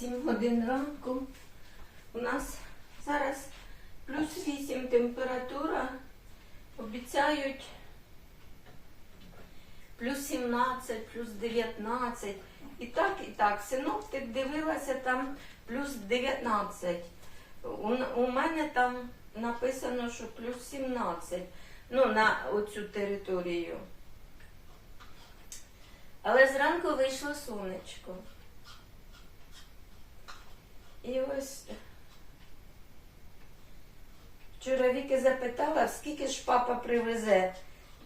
7 годин ранку. У нас зараз плюс 8 температура. Обіцяють плюс 17, плюс 19. І так, і так. Синоптик дивилася там плюс 19. У, у мене там написано, що плюс 17. Ну, на оцю територію. Але зранку вийшло сонечко. І ось вчора Віки запитала, скільки ж папа привезе,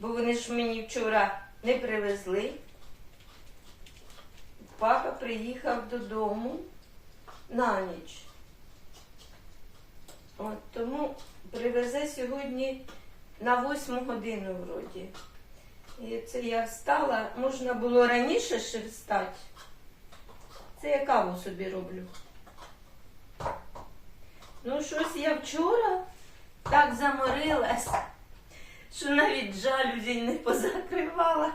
бо вони ж мені вчора не привезли. Папа приїхав додому на ніч. От тому привезе сьогодні на восьму годину вроді. І це я встала, можна було раніше ще встати. Це я каву собі роблю. Ну, щось я вчора так заморилась, що навіть жалюзі не позакривала,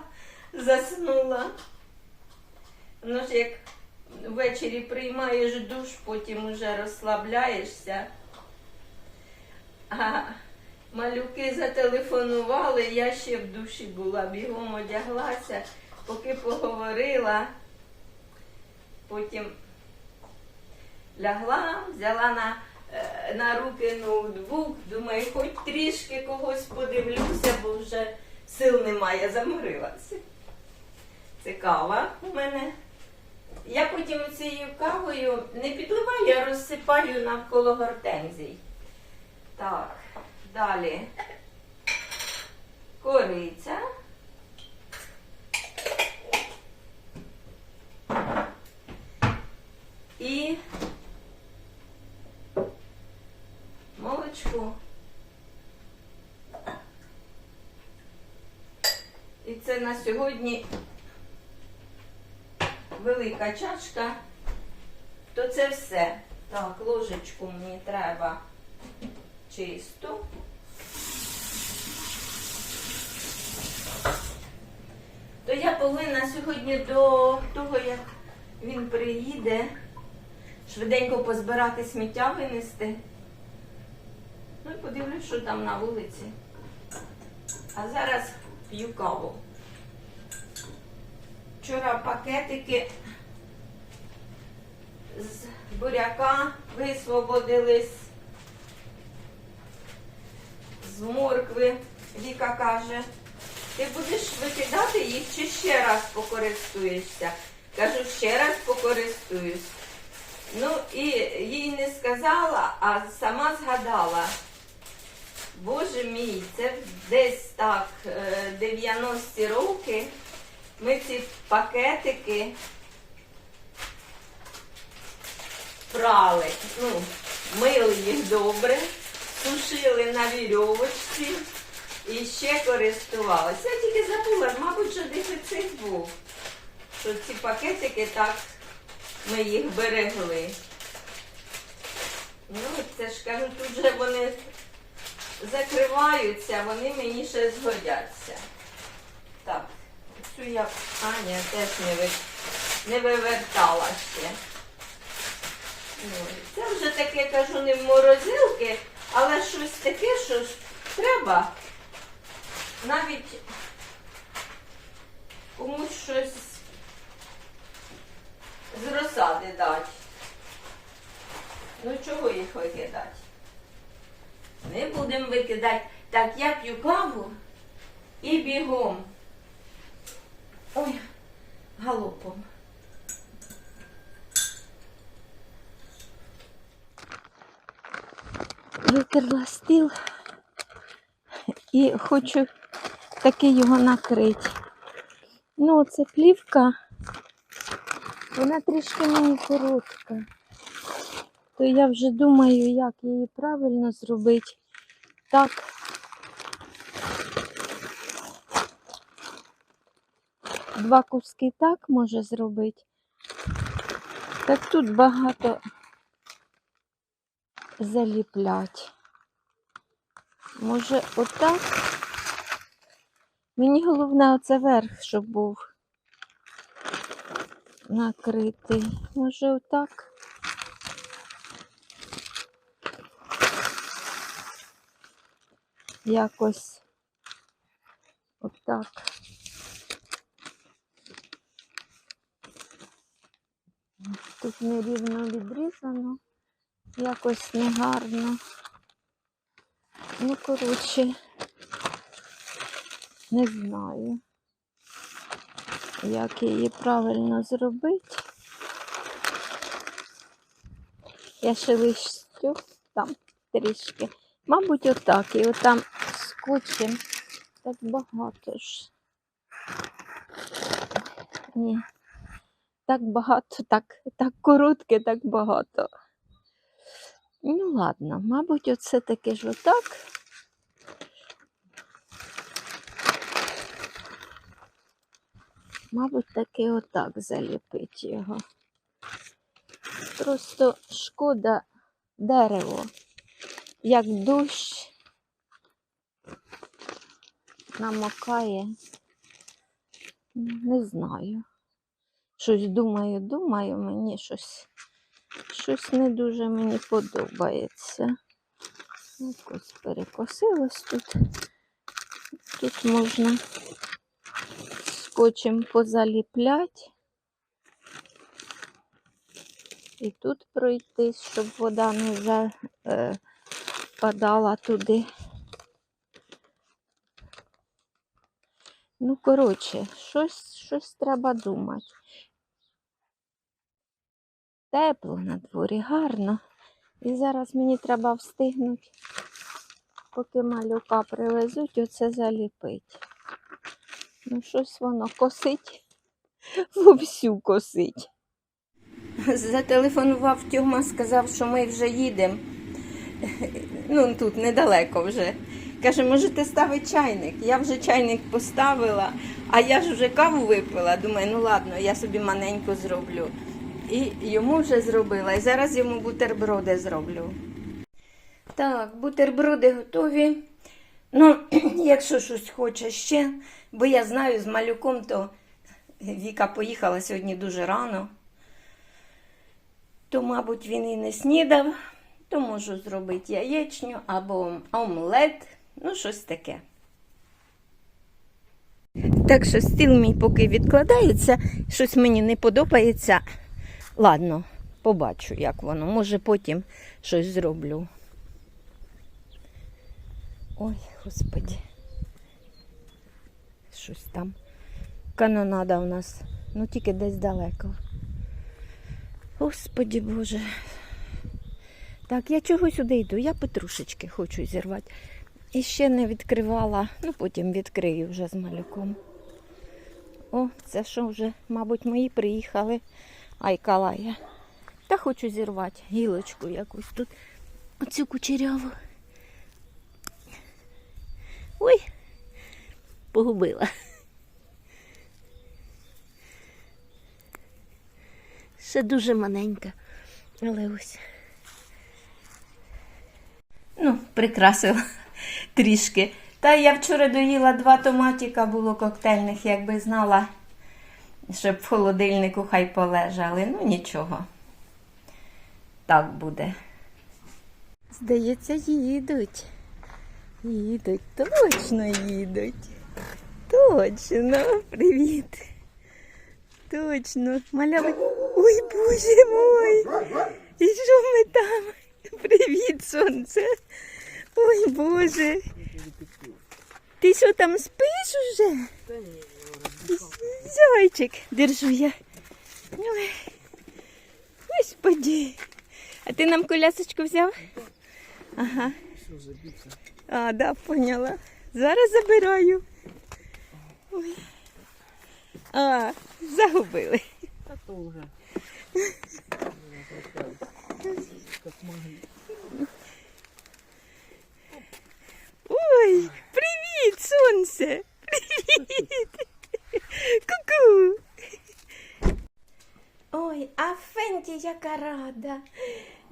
заснула. Ну ж як ввечері приймаєш душ, потім уже розслабляєшся. А малюки зателефонували, я ще в душі була, бігом одяглася, поки поговорила, потім лягла, взяла на, на руки ноутбук, думаю, хоч трішки когось подивлюся, бо вже сил немає, заморилася. Це кава у мене. Я потім цією кавою не підливаю, а розсипаю навколо гортензій. Так, далі. Кориця. І молочко. І це на сьогодні велика чашка, то це все. Так, ложечку мені треба чисту. То я повинна сьогодні до того, як він приїде, швиденько позбирати сміття винести. Ну і подивлюсь, що там на вулиці. А зараз п'ю каву. Вчора пакетики з буряка висвободились, з моркви. Віка каже, ти будеш викидати їх чи ще раз покористуєшся? Кажу, ще раз покористуюсь. Ну і їй не сказала, а сама згадала. Боже мій, це десь так, е, 90-ті роки. Ми ці пакетики прали, ну, мили їх добре, сушили на вірьовочці і ще користувалися. Я тільки забула, мабуть, що дефіцит був, що ці пакетики так ми їх берегли. Ну, це ж кажу, тут же вони закриваються, вони мені ще згодяться. Так, цю я Аня теж не, ви... не вивертала ще. Це вже таке, кажу, не в морозилки, але щось таке, що ж треба навіть комусь щось з розсади дати. Ну чого їх викидати? Не будемо викидати. Так, я п'ю каву і бігом. Ой, галопом. Витерла стіл і хочу таки його накрити. Ну, це плівка, вона трішки мені коротка. То я вже думаю, як її правильно зробити. Так. два куски так може зробити. Так тут багато заліплять. Може, отак? Мені головне оце верх, щоб був накритий. Може, отак. Якось отак. Тут нерівно відрізано, якось негарно. Ну, коротше, не знаю, як її правильно зробити. Я ще листю там трішки. Мабуть, отак. І отам скотчем так багато ж. Ні. Так багато, так, так коротке, так багато. Ну, ладно, мабуть, оце таке ж отак. Мабуть, таки отак заліпить його. Просто шкода дерево, як дощ намокає. Не знаю. Щось думаю, думаю, мені щось, щось не дуже мені подобається. Якось перекосилось тут. Тут можна скотчем позаліпляти. І тут пройтись, щоб вода не за, е, туди. Ну, коротше, щось, щось треба думати. Тепло на дворі, гарно. І зараз мені треба встигнути, поки малюка привезуть, оце заліпить. Ну, щось воно косить, вовсю косить. Зателефонував Тьома, сказав, що ми вже їдемо. Ну, тут недалеко вже. Каже, можете ставити чайник. Я вже чайник поставила, а я ж вже каву випила. Думаю, ну ладно, я собі маленьку зроблю. І йому вже зробила. І зараз йому бутерброди зроблю. Так, бутерброди готові. Ну, якщо щось хоче ще, бо я знаю з малюком, то Віка поїхала сьогодні дуже рано то, мабуть, він і не снідав, то можу зробити яєчню або омлет, ну, щось таке. Так що стіл мій поки відкладається, щось мені не подобається. Ладно, побачу, як воно. Може, потім щось зроблю. Ой, господі. Щось там. Канонада у нас. Ну тільки десь далеко. Господі Боже. Так, я чого сюди йду? Я петрушечки хочу зірвати. І ще не відкривала, ну потім відкрию вже з малюком. О, це що вже, мабуть, мої приїхали. Айкалая. Та хочу зірвати гілочку якусь тут. Оцю кучеряву. Ой, погубила. Ще дуже маленька. Але ось. Ну, прикрасила трішки. Та я вчора доїла два томатика, було коктейльних, якби знала, щоб в холодильнику хай полежали. Ну нічого. Так буде. Здається, їдуть. Їдуть, точно їдуть. Точно, привіт. Точно. Маляви. Ой, боже мой. І що ми там? Привіт, сонце. Ой, Боже. Ти що там спиш уже? Зайчик, держу я. Ой. Господи. А ти нам колясочку взяв? Ага. А, да, поняла. Зараз забираю. Ой. А, загубили. Та то вже. Ой, привіт, сонце! Привіт! Ку-ку! Ой, а Фенті яка рада.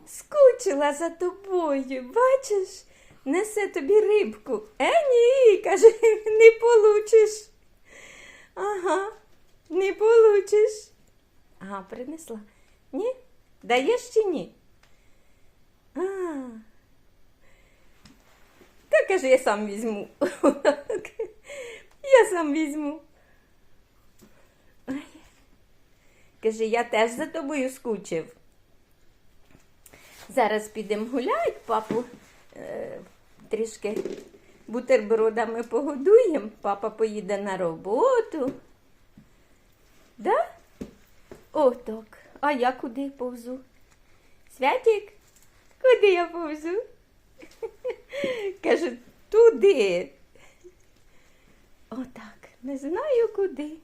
Скучила за тобою, бачиш? Несе тобі рибку. Е, ні, каже, не получиш. Ага, не получиш. Ага, принесла. Ні? Даєш чи ні? А. Так каже, я сам візьму. Я сам візьму. Ой. Каже, я теж за тобою скучив. Зараз підемо гуляти, папу е, трішки бутербродами погодуємо. Папа поїде на роботу. Да? О, так. А я куди повзу? Святік? Куди я повзу? Каже, туди. Отак, не знаю куди.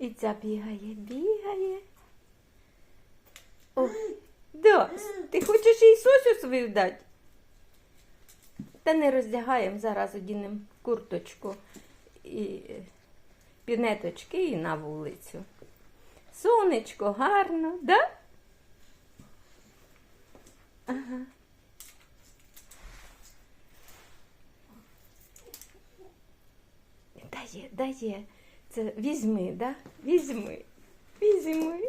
І ця бігає, бігає. О, да, ти хочеш їй сосю свою дати? Та не роздягаємо, зараз одінемо курточку і е, пінеточки і на вулицю. Сонечко гарно, да? Ага. Дає, дає. Це візьми, да? Візьми. Візьми.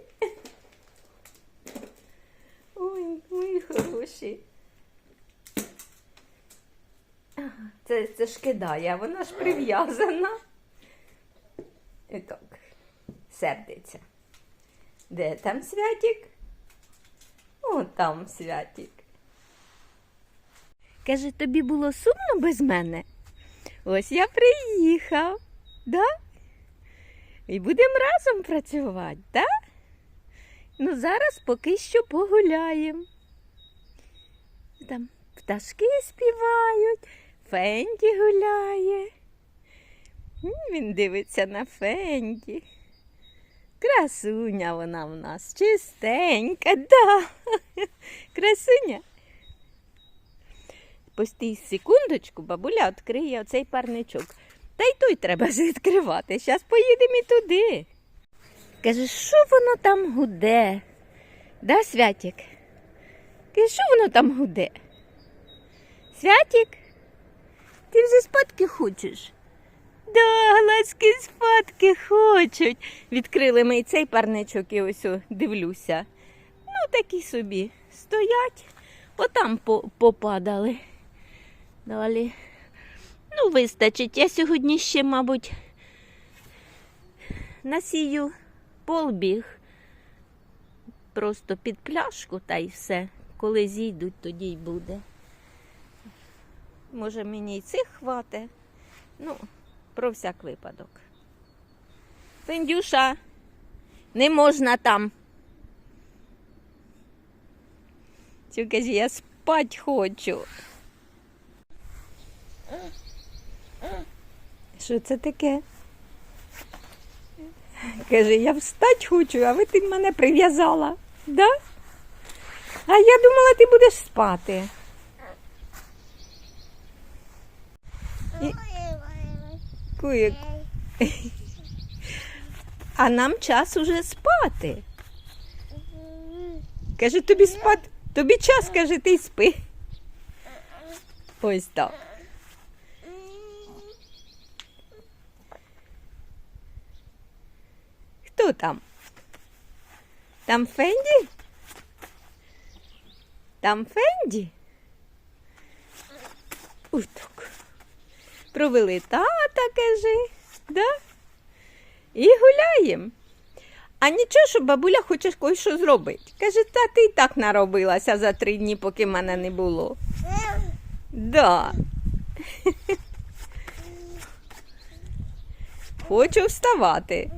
Ой, мої хороші. Це, це ж кидає, вона ж прив'язана. І так, сердиться. Де там святік? О, там святік. Каже, тобі було сумно без мене? Ось я приїхав, да? І будемо разом працювати, да? Ну, зараз поки що погуляємо. Там пташки співають, Фенді гуляє. Він дивиться на Фенді. Красуня вона в нас, чистенька, да. Красуня. Постій секундочку, бабуля відкриє оцей парничок. Та й той треба ж відкривати. Зараз поїдемо і туди. Каже, що воно там гуде? Да, Святік? Каже, що воно там гуде? Святік? Ти вже спадки хочеш? Да, глазки спадки хочуть. Відкрили ми і цей парничок і ось дивлюся. Ну, такі собі стоять, отам попадали. Далі. Ну, вистачить. Я сьогодні ще, мабуть, насію полбіг. Просто під пляшку та й все. Коли зійдуть, тоді й буде. Може, мені й цих хвате. Ну, про всяк випадок. Фендюша, не можна там. Цю каже, я спать хочу. Що це таке? Каже, я встать хочу, а ви ти мене прив'язала. Да? А я думала, ти будеш спати. Куєк. А нам час уже спати. Каже, тобі спати, тобі час, каже, ти спи. Ось так. Там? Там Фенді? Там Фенді? Так. Провели тата, каже, да? І гуляємо. А нічого, що бабуля хоче когось що зробити. Каже, та ти і так наробилася за три дні, поки мене не було. Да. Хочу вставати.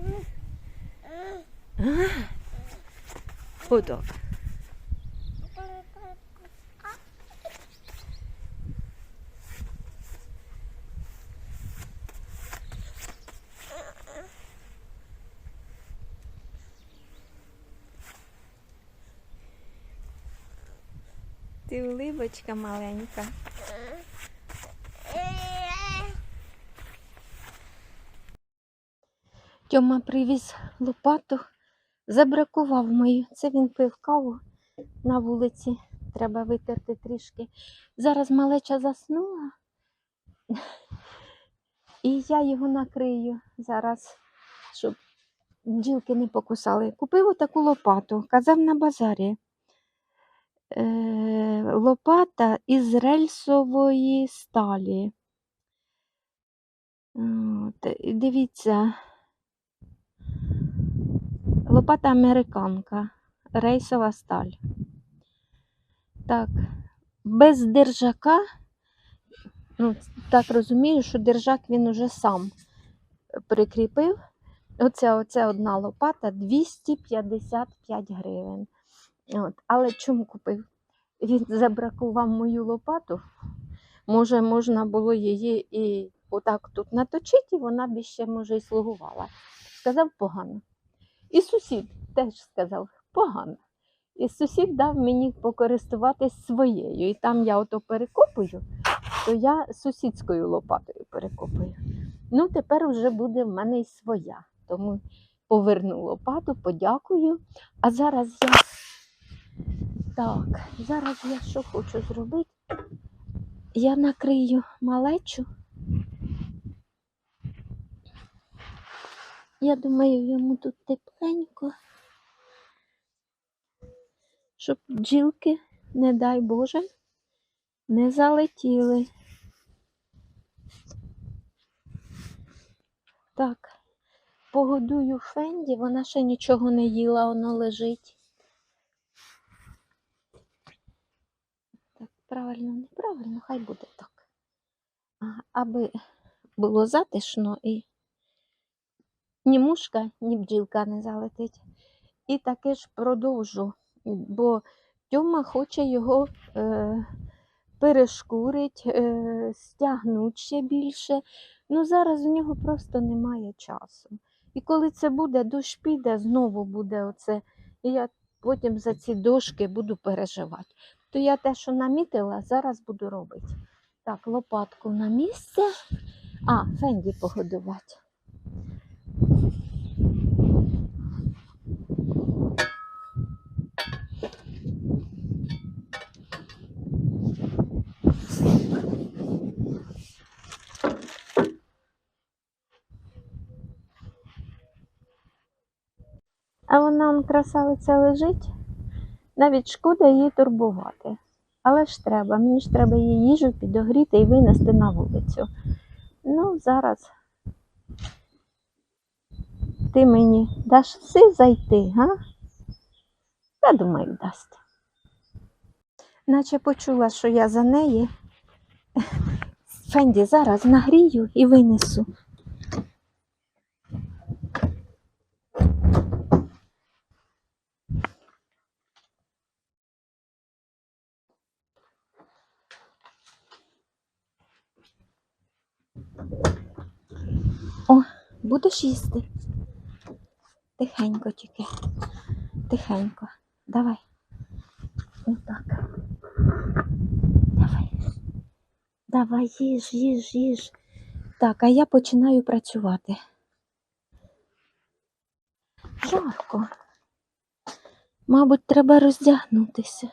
Отак. Ти улибочка маленька. Тьома привіз лопату, забракував мою. Це він пив каву на вулиці. Треба витерти трішки. Зараз малеча заснула. І я його накрию зараз, щоб бджілки не покусали. Купив отаку лопату, казав на базарі. е, лопата із рельсової сталі. Дивіться, лопата американка, рейсова сталь. Так, без держака, ну, так розумію, що держак він уже сам прикріпив. Оце, оце одна лопата 255 гривень. От. Але чому купив? Він забракував мою лопату. Може, можна було її і отак тут наточити, і вона б ще, може, і слугувала. Сказав погано. І сусід теж сказав погано. І сусід дав мені покористуватись своєю. І там я ото перекопую, то я сусідською лопатою перекопую. Ну, тепер вже буде в мене і своя. Тому поверну лопату, подякую. А зараз я. Так, зараз я що хочу зробити? Я накрию малечу. Я думаю, йому тут тепленько. Щоб бджілки, не дай Боже, не залетіли. Так, погодую Фенді, вона ще нічого не їла, воно лежить. Так, правильно, неправильно, хай буде так. Аби було затишно і ні мушка, ні бджілка не залетить. І таке ж продовжу, бо Тьома хоче його е, перешкурить, е, стягнуть ще більше. Ну зараз у нього просто немає часу. І коли це буде, дощ піде, знову буде оце. І я потім за ці дошки буду переживати. То я те, що намітила, зараз буду робити. Так, лопатку на місце. А, фенді погодувати. А вона он, красавиця лежить. Навіть шкода її турбувати. Але ж треба, мені ж треба її їжу підогріти і винести на вулицю. Ну, зараз ти мені даш все зайти, га? Я думаю, дасть. Наче почула, що я за неї. Фенді зараз нагрію і винесу. О, будеш їсти? Тихенько тільки. Тихенько. Давай. Отак. Давай. Давай, їж, їж, їж. Так, а я починаю працювати. Жарко. Мабуть, треба роздягнутися.